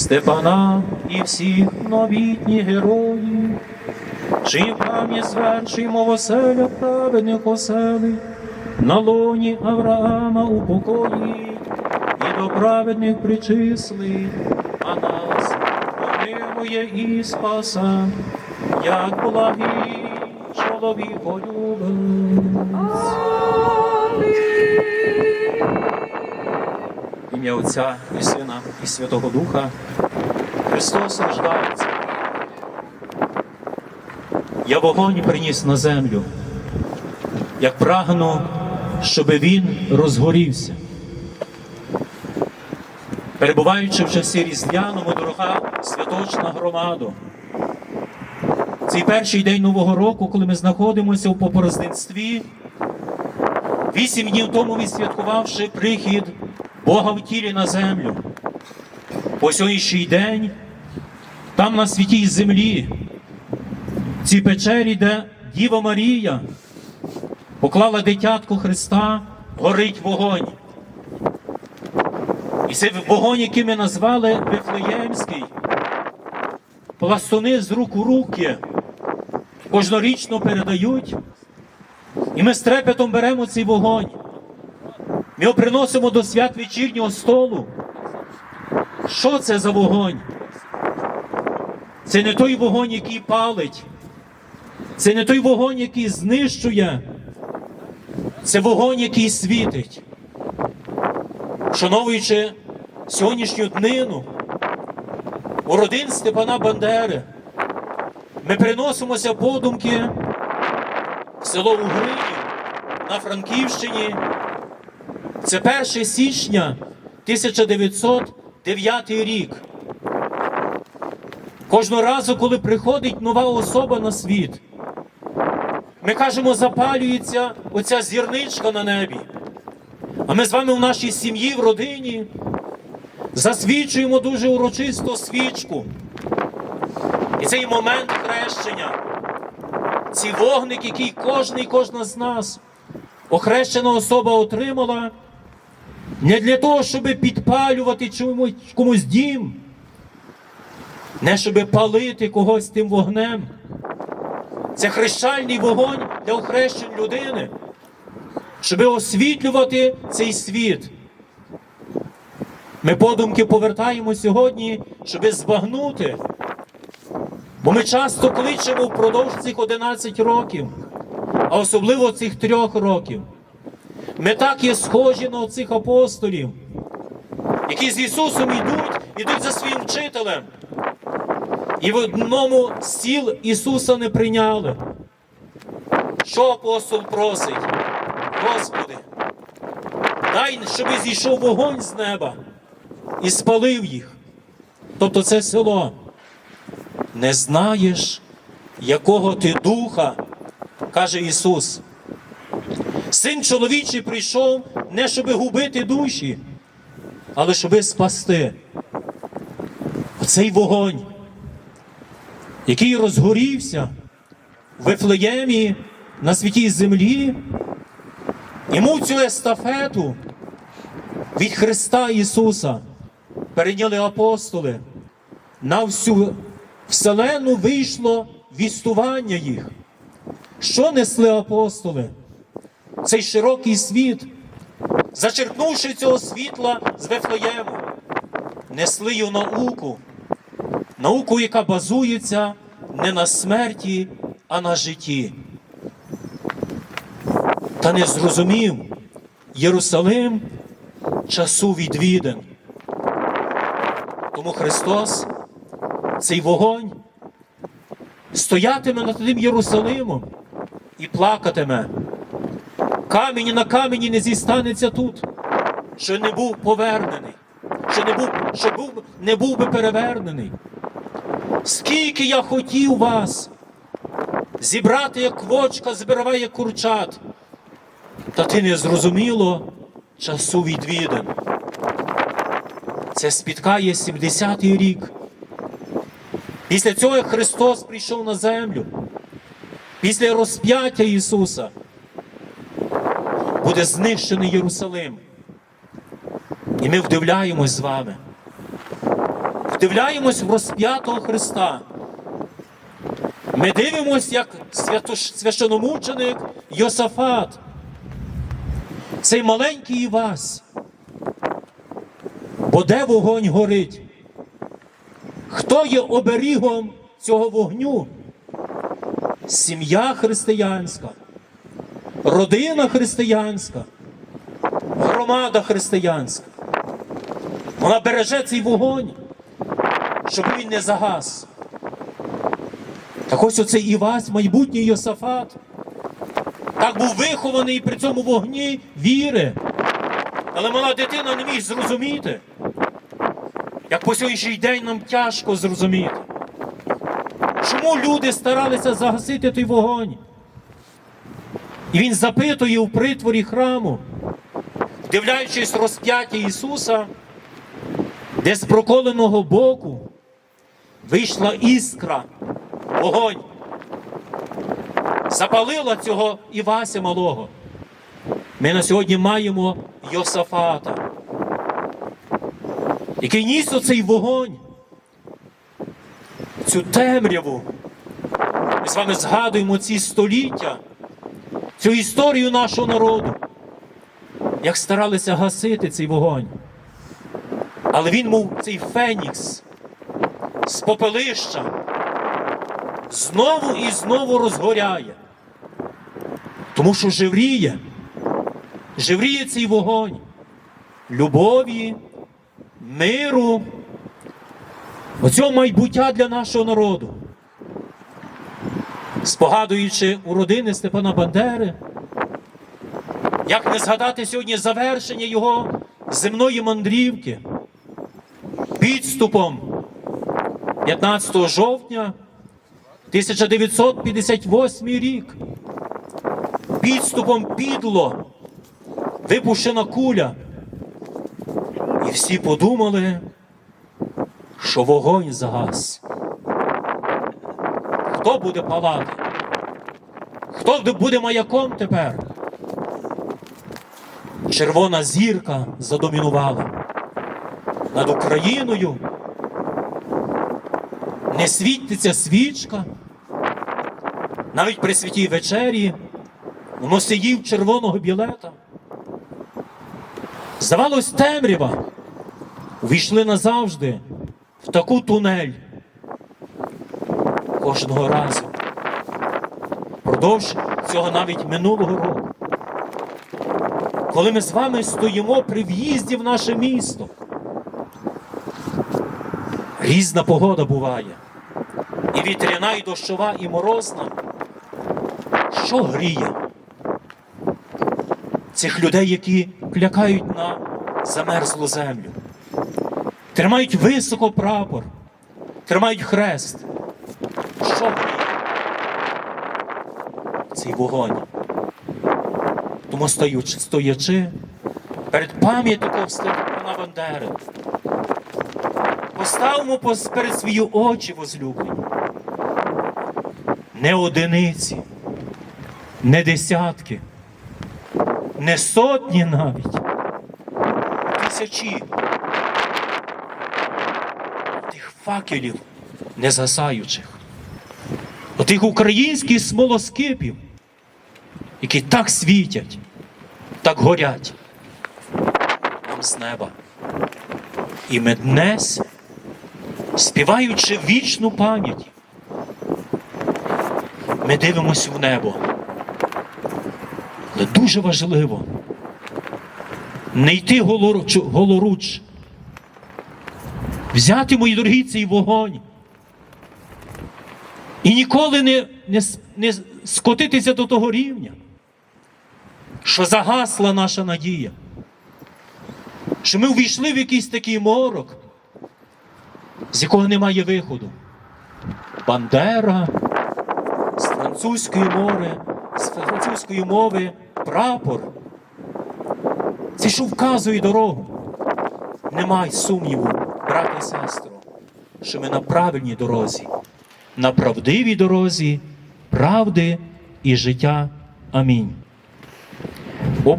Степана і всіх новітніх героїв, чиї пам'ять звершуємо в оселя праведних оселей, на лоні Авраама упокоїть і до праведних причислить, а нас помилує і спаса, як благий чоловіколюбець. В Ім'я Отця і Сина і Святого Духа Христос рождається. Я вогонь приніс на землю, як прагну, щоби він розгорівся. Перебуваючи в часі різдвяному, дорога святочна громада, цей перший день Нового року, коли ми знаходимося у попорозненстві, вісім днів тому відсвяткувавши прихід Бога в тілі на землю. По сьогоднішній день, там на святій землі, в цій печері, де Діва Марія поклала дитятку Христа, горить вогонь. І цей вогонь, який ми назвали Вифлеємський, пластуни з рук у руки кожнорічно передають, і ми з трепетом беремо цей вогонь. Ми приносимо до свят вечірнього столу. Що це за вогонь? Це не той вогонь, який палить. Це не той вогонь, який знищує. Це вогонь, який світить. Шановуючи сьогоднішню днину, у родин Степана Бандери, ми переносимося подумки в село Угринів на Франківщині. Це 1 січня 1909 рік. Кожного разу, коли приходить нова особа на світ, ми кажемо, запалюється оця зірничка на небі. А ми з вами в нашій сім'ї, в родині засвічуємо дуже урочисто свічку. І цей момент хрещення, ці вогник, який кожен і кожна з нас, охрещена особа отримала, не для того, щоб підпалювати чомусь, комусь дім, не щоб палити когось тим вогнем. Це хрещальний вогонь для охрещень людини, щоб освітлювати цей світ. Ми подумки повертаємо сьогодні, щоб збагнути. Бо ми часто кличемо впродовж цих 11 років, а особливо цих трьох років. Ми так є схожі на цих апостолів, які з Ісусом йдуть, йдуть за своїм вчителем. І в одному з сіл Ісуса не прийняли. Що апостол просить? Господи, дай, щоб зійшов вогонь з неба і спалив їх. Тобто це село. Не знаєш, якого ти духа, каже Ісус. Син чоловічий прийшов не щоб губити душі, але щоб спасти. Оцей вогонь, який розгорівся в Вифлеємі на святій землі, йому цю естафету від Христа Ісуса перейняли апостоли. На всю вселену вийшло вістування їх. Що несли апостоли? Цей широкий світ, зачерпнувши цього світла з Вифлеєму, несли й науку, науку, яка базується не на смерті, а на житті. Та не зрозумів Єрусалим часу відвіден. Тому Христос, цей вогонь, стоятиме над тим Єрусалимом і плакатиме. Камінь на камені не зістанеться тут, що не був повернений, що не був, що був, не був би перевернений. Скільки я хотів вас зібрати, як квочка збирає курчат, та ти не зрозуміло часу відвіден. Це спіткає 70-й рік. Після цього Христос прийшов на землю. Після розп'яття Ісуса буде знищений Єрусалим. І ми вдивляємось з вами вдивляємось в розп'ятого Христа. Ми дивимось, як священомученик Йосафат, цей маленький Івась. Бо де вогонь горить? Хто є оберігом цього вогню? Сім'я християнська, родина християнська, громада християнська. Вона береже цей вогонь, щоб він не загас. Так ось оцей Івась, майбутній Йосафат, так був вихований при цьому вогні віри. Але мала дитина не міг зрозуміти. Як по сьогоднішній день нам тяжко зрозуміти. Чому люди старалися загасити той вогонь? І він запитує у притворі храму, дивляючись розп'яття Ісуса, де з проколеного боку вийшла іскра, вогонь, запалила цього Івася малого. Ми на сьогодні маємо Йосафата, який ніс оцей вогонь, цю темряву. Ми з вами згадуємо ці століття, цю історію нашого народу, як старалися гасити цей вогонь. Але він, мов цей фенікс з попелища, знову і знову розгоряє. Тому що живріє, живріє цей вогонь любові, миру, оцього майбуття для нашого народу. Спогадуючи у родини Степана Бандери, як не згадати сьогодні завершення його земної мандрівки підступом 15 жовтня 1958 рік. Підступом підло випущена куля. І всі подумали, що вогонь загас. Хто буде палати? Хто буде маяком тепер? Червона зірка задомінувала над Україною. Не світиться свічка. Навіть при святій вечері у носіїв червоного білета. Здавалось, темрява. Увійшли назавжди в таку тунель. Кожного разу. Продовж цього навіть минулого року. Коли ми з вами стоїмо при в'їзді в наше місто. Різна погода буває. І вітряна, і дощова, і морозна. Що гріє? Цих людей, які клякають на замерзлу землю, тримають високо прапор, тримають хрест. Що гріє? Цей вогонь. Тому стоючи, стоячи перед пам'ятником Степана Бандери, поставимо перед свої очі возлюблені. Не одиниці, не десятки, не сотні навіть, тисячі тих факелів незгасаючих, отих українських смолоскипів, які так світять, так горять нам з неба. І ми днес, співаючи вічну пам'ять, ми дивимося в небо. Але дуже важливо не йти голоруч, голоруч, взяти, мої дорогі, цей вогонь і ніколи не, не, не скотитися до того рівня, що загасла наша надія, що ми увійшли в якийсь такий морок, з якого немає виходу. Бандера з французької мови, з французької мови прапор. Це що вказує дорогу. Немає сумніву, брате і сестро, що ми на правильній дорозі, на правдивій дорозі правди і життя. Амінь. О